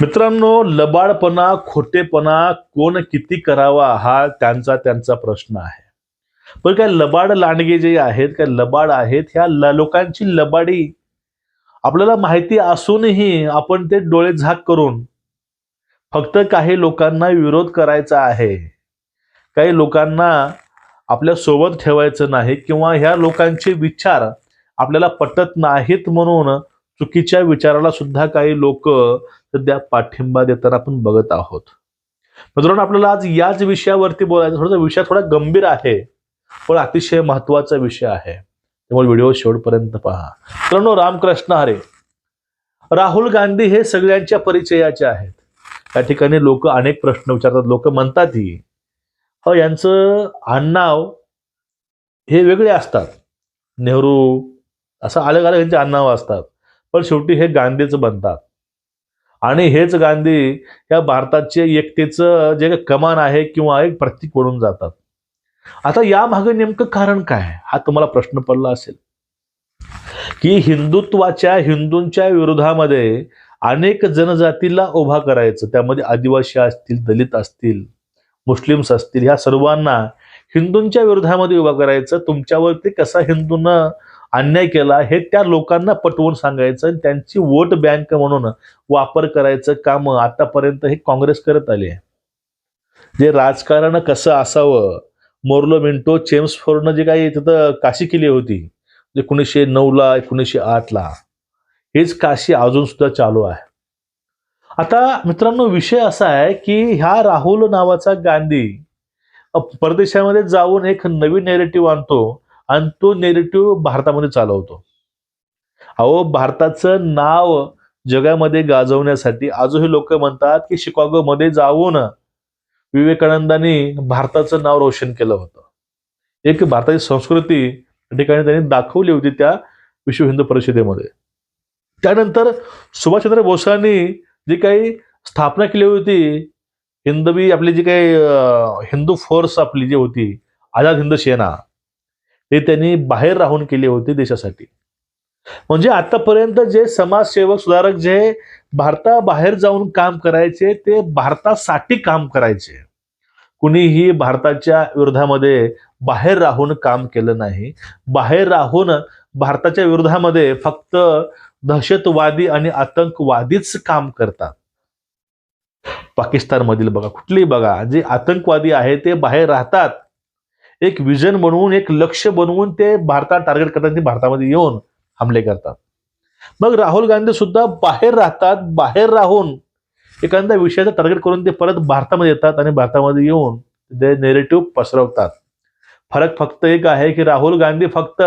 मित्रांनो लबाडपणा खोटेपणा कोण किती करावा हा त्यांचा त्यांचा प्रश्न आहे. पण काय लबाड लांडगे जे आहेत काय लबाड आहेत ह्या लोकांची लबाडी. आपल्याला माहिती असूनही आपण ते डोळे झाक करून फक्त काही लोकांना विरोध करायचा आहे. काही लोकांना आपल्यासोबत ठेवायचं नाही किंवा ह्या लोकांचे विचार आपल्याला पटत नाहीत म्हणून चुकीच्या विचाराला सुद्धा काही लोक सध्या पाठिंबा देताना आपण बघत आहोत. मित्रांनो आपल्याला आज याच विषयावरती बोलायचं थोडासा विषय थोडा गंभीर आहे पण अतिशय महत्त्वाचा विषय आहे. त्यामुळे व्हिडिओ शेवटपर्यंत पहा. मित्रांनो रामकृष्ण हरे. राहुल गांधी हे सगळ्यांच्या परिचयाचे आहेत. त्या ठिकाणी लोक अनेक प्रश्न विचारतात. लोक म्हणतातही हो यांचं आडनाव हे वेगळे असतात. नेहरू असं अलग अलग यांचे आडनाव असतात. पण शेवटी हे गांधीच बनतात. आणि हेच गांधी या भारताचे एकतेचं जे कमान आहे किंवा एक प्रतीक बनून जातात. आता यामागे नेमकं कारण काय हा तुम्हाला प्रश्न पडला असेल. की हिंदुत्वाच्या हिंदूंच्या विरोधामध्ये अनेक जनजातीला उभा करायचं त्यामध्ये आदिवासी असतील दलित असतील मुस्लिम्स असतील ह्या सर्वांना हिंदूंच्या विरोधामध्ये उभा करायचं तुमच्यावरती कसा हिंदूंना अन्याय केला हे त्या लोकांना पटवून सांगायचं आणि त्यांची वोट बँक म्हणून वापर करायचं काम आतापर्यंत हे काँग्रेस करत आले आहे. जे राजकारण कसं असावं? मोर्लो मिंटो चेम्सफोर्डनं जे काही तिथं काशी केली होती एकोणीसशे नऊला एकोणीसशे आठला हेच काशी अजून सुद्धा चालू आहे. आता मित्रांनो विषय असा आहे की ह्या राहुल नावाचा गांधी परदेशामध्ये जाऊन एक नवीन नेरेटिव्ह आणतो. आणि तो नेरेटिव्ह भारतामध्ये चालवतो. अहो भारताचं नाव जगामध्ये गाजवण्यासाठी आजही लोक म्हणतात की शिकागोमध्ये जाऊन विवेकानंदांनी भारताचं नाव रोशन केलं होतं. एक भारताची संस्कृती ठिकाणी त्यांनी दाखवली होती त्या विश्व हिंदू परिषदेमध्ये. त्यानंतर सुभाषचंद्र बोसांनी जी काही स्थापना केली होती हिंदवी आपली जी काही हिंदू फोर्स आपली जी होती आझाद हिंद सेना ते त्यांनी बाहेर राहून केली होती देशासाठी. म्हणजे आतापर्यंत जे समाजसेवक सुधारक जे भारताबाहेर जाऊन काम करायचे ते भारतासाठी काम करायचे. कुणीही भारताच्या विरोधामध्ये बाहेर राहून काम केलं नाही. बाहेर राहून भारताच्या विरोधामध्ये फक्त दहशतवादी आणि आतंकवादीच काम करतात. पाकिस्तानमधील बघा कुठली बघा जे आतंकवादी आहे ते बाहेर राहतात. एक विजन बनवून एक लक्ष बनवून ते भारतात टार्गेट करतात ते भारतामध्ये येऊन हमले करतात. मग राहुल गांधी सुद्धा बाहेर राहतात बाहेर राहून एखाद्या विषयाचा टार्गेट करून ते परत भारतामध्ये येतात आणि भारतामध्ये येऊन ते नेरेटिव्ह पसरवतात. फरक फक्त एक आहे की राहुल गांधी फक्त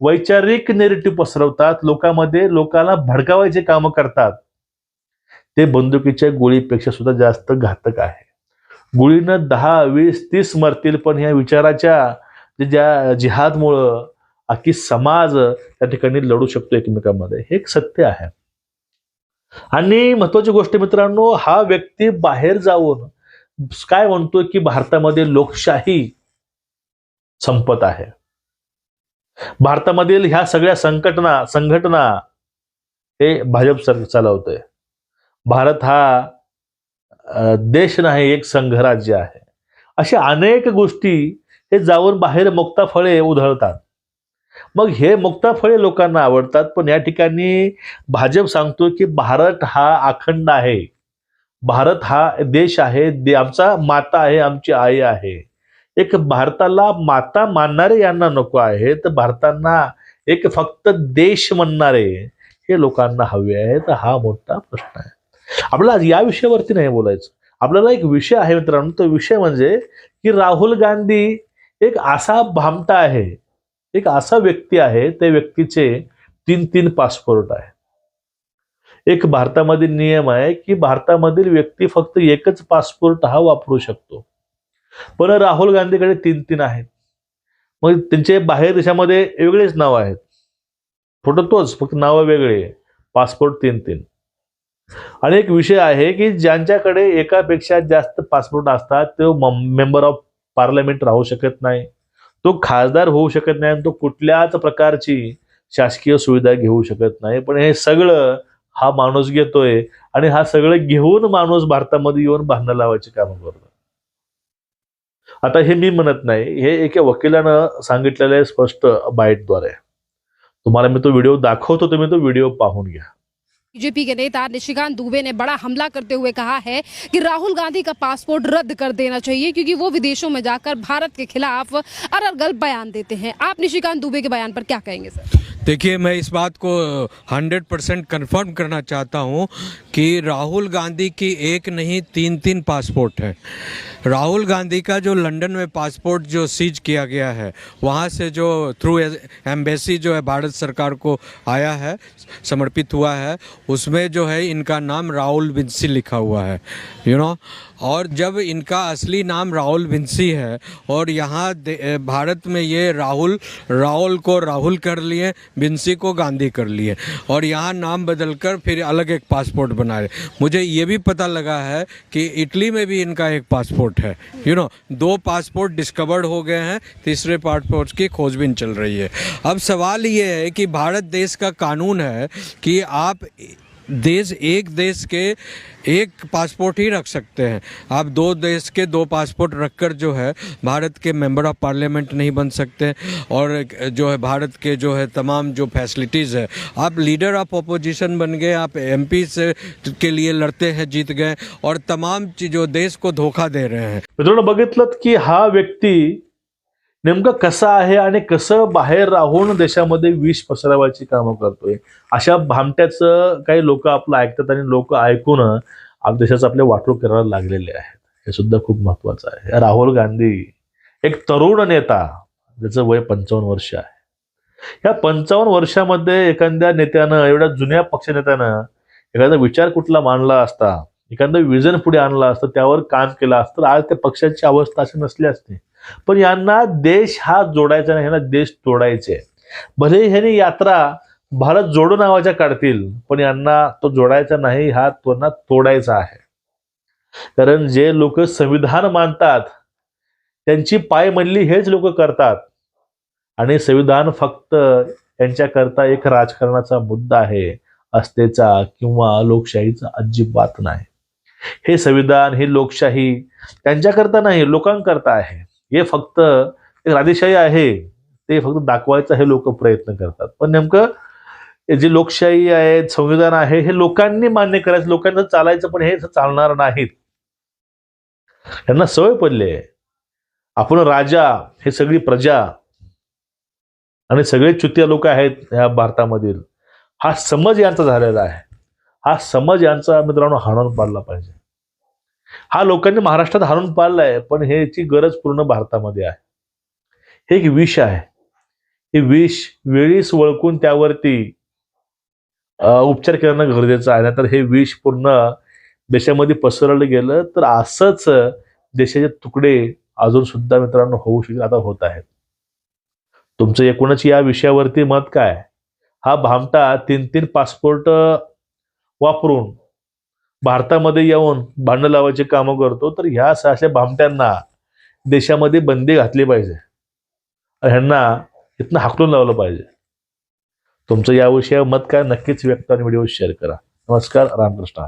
वैचारिक नेरेटिव्ह पसरवतात लोकांमध्ये लोकांना भडकावायचे कामं करतात. ते बंदुकीच्या गोळीपेक्षा सुद्धा जास्त घातक आहे. गुळीनं दहा वीस तीस मरतील पण ह्या विचाराच्या ज्या जिहादमुळं अख्खी समाज त्या ठिकाणी लढू शकतो एकमेकांमध्ये हे एक सत्य आहे. आणि महत्वाची गोष्ट मित्रांनो हा व्यक्ती बाहेर जाऊन काय म्हणतो की भारतामध्ये लोकशाही संपत आहे. भारतामधील ह्या सगळ्या संकटना संघटना हे भाजप सर चालवतोय. भारत हा देश नाही एक संघराज्य आहे. अशा अनेक गोष्टी हे जाऊन बाहेर मुक्ताफळे उधळतात. मग हे मुक्ताफळे लोकांना आवडतात पण या ठिकाणी भाजप सांगतो की भारत हा अखंड आहे. भारत हा देश आहे दे- आमचा माता आहे आमची आई आहे. एक भारताला माता मानणारे यांना नको आहे तर भारतांना एक फक्त देश म्हणणारे हे लोकांना हवे आहे तर हा मोठा प्रश्न आहे. आपल्याला आज या विषयावरती नाही बोलायचं. आपल्याला एक विषय आहे मित्रांनो तो विषय म्हणजे की राहुल गांधी एक असा भामटा आहे एक असा व्यक्ती आहे त्या व्यक्तीचे तीन तीन पासपोर्ट आहे. एक भारतामधील नियम आहे की भारतामधील व्यक्ती फक्त एकच पासपोर्ट हा वापरू शकतो. पण राहुल गांधीकडे तीन तीन आहेत. मग त्यांचे बाहेर देशामध्ये वेगळेच नाव आहेत. फोटो तोच फक्त नावं वेगळे. पासपोर्ट तीन तीन. आणि एक विषय आहे की ज्यांच्याकडे एकापेक्षा जास्त पासपोर्ट असतात तो मेंबर ऑफ पार्लमेंट राहू शकत नाही. तो खासदार होऊ शकत नाही आणि तो कुठल्याच प्रकारची शासकीय सुविधा घेऊ शकत नाही. पण हे सगळं हा माणूस घेतोय आणि हा सगळं घेऊन माणूस भारतामध्ये येऊन भांडणं लावायची कामं करतो आता हे मी म्हणत नाही हे एका वकिलानं सांगितलेलं आहे स्पष्ट बाईटद्वारे. तुम्हाला मी तो व्हिडिओ दाखवतो तुम्ही तो व्हिडिओ पाहून घ्या. बीजेपी के नेता निशिकांत दुबे ने बड़ा हमला करते हुए कहा है कि राहुल गांधी का पासपोर्ट रद्द कर देना चाहिए, क्योंकि वो विदेशों में जाकर भारत के खिलाफ अरगल बयान देते हैं। आप निशिकांत दुबे के बयान पर क्या कहेंगे, सर? देखिए, मैं इस बात को 100 परसेंट कन्फर्म करना चाहता हूँ कि राहुल गांधी की एक नहीं तीन तीन पासपोर्ट हैं। राहुल गांधी का जो लंदन में पासपोर्ट जो सीज किया गया है, वहाँ से जो थ्रू एम्बेसी जो है भारत सरकार को आया है, समर्पित हुआ है, उसमें जो है इनका नाम राहुल विंसी लिखा हुआ है यू you नो know? और जब इनका असली नाम राहुल विंसी है, और यहाँ भारत में ये राहुल राहुल को राहुल कर लिए, विंसी को गांधी कर लिए, और यहाँ नाम बदलकर फिर अलग एक पासपोर्ट बनाए मुझे ये भी पता लगा है कि इटली में भी इनका एक पासपोर्ट है। यू नो दो पासपोर्ट डिस्कवर्ड हो गए हैं तीसरे पासपोर्ट की खोजबीन चल रही है। अब सवाल ये है कि भारत देश का कानून है कि आप देश, एक देश के एक पासपोर्ट ही रख सकते हैं। आप दो देश के दो पासपोर्ट रखकर जो है, भारत के मेंबर ऑफ़ पार्लियामेंट नहीं बन सकते और जो है, भारत के जो है, तमाम जो फैसिलिटीज़ है। आप लीडर ऑफ़ अपोजिशन बन गए, आप एमपी से के लिए लड़ते हैं, जीत गए और तमाम चीज- देश को धोखा दे रहे हैं। मित्रांनो बघितलं की हा व्यक्ती नेमकं कसं आहे आणि कसं बाहेर राहून देशामध्ये विष पसरवायची कामं करतोय? अशा भामट्याचं काही लोक आपलं ऐकतात आणि लोक ऐकून आप देशाचं आपले वाटोळ करायला लागलेले आहेत. हे सुद्धा खूप महत्वाचं आहे. राहुल गांधी एक तरुण नेता ज्याचं वय पंचावन्न वर्ष आहे. या पंचावन्न वर्षामध्ये एखाद्या नेत्यानं एवढ्या जुन्या पक्षनेत्यानं एखादा विचार कुठला मांडला असता एखादं विजन पुढे आणलं असतं त्यावर काम केलं असतं आज त्या पक्षाची अवस्था अशी नसली असती. पण यांना देश हा जोडायचा नाही यांना देश तोडायचे. भले ह्यानी यात्रा भारत जोडो नावाच्या काढतील पण यांना तो जोडायचा नाही हा त्यांना तोडायचा आहे. कारण जे लोक संविधान मानतात त्यांची पायमल्ली हेच लोक करतात. आणि संविधान फक्त यांच्याकरता एक राजकारणाचा मुद्दा आहे अस्तेचा किंवा लोकशाहीचा अजिबात नाही. हे संविधान ही लोकशाही त्यांच्याकरता नाही लोकांकरता आहे. हे फक्त एक राजेशाही आहे ते फक्त दाखवायचा हे लोक प्रयत्न करतात. पण नेमकं जे लोकशाही आहे संविधान आहे हे लोकांनी मान्य करायचं लोकांना चालायचं पण हे चालणार नाहीत. यांना सवय पडली आहे. आपण राजा हे सगळी प्रजा आणि सगळे चुत्या लोक आहेत या भारतामधील. हा समज यांचा झालेला आहे. हा समज यांचा मित्रांनो हाणून पाडला पाहिजे. हा लोकांनी महाराष्ट्रात हालून पाळला आहे पण ह्याची गरज पूर्ण भारतामध्ये आहे. हे एक विष आहे. हे विष वेळीच वळकून त्यावरती उपचार करणं गरजेचं आहे. नाहीतर हे विष पूर्ण देशामध्ये पसरलं गेलं तर असंच देशाचे तुकडे अजून सुद्धा मित्रांनो होऊ शकत आता होत आहेत. तुमचं एकूणच या विषयावरती मत काय? हा भामटा तीन तीन पासपोर्ट वापरून भारतामध्ये येऊन भांडण लावायची कामं करतो तर ह्या अशा भामट्यांना देशामध्ये बंदी घातली पाहिजे. आणि ह्यांना इथनं हाकलून लावलं पाहिजे. तुमचं या विषयावर मत काय नक्कीच व्यक्त आणि व्हिडिओ शेअर करा. नमस्कार रामकृष्ण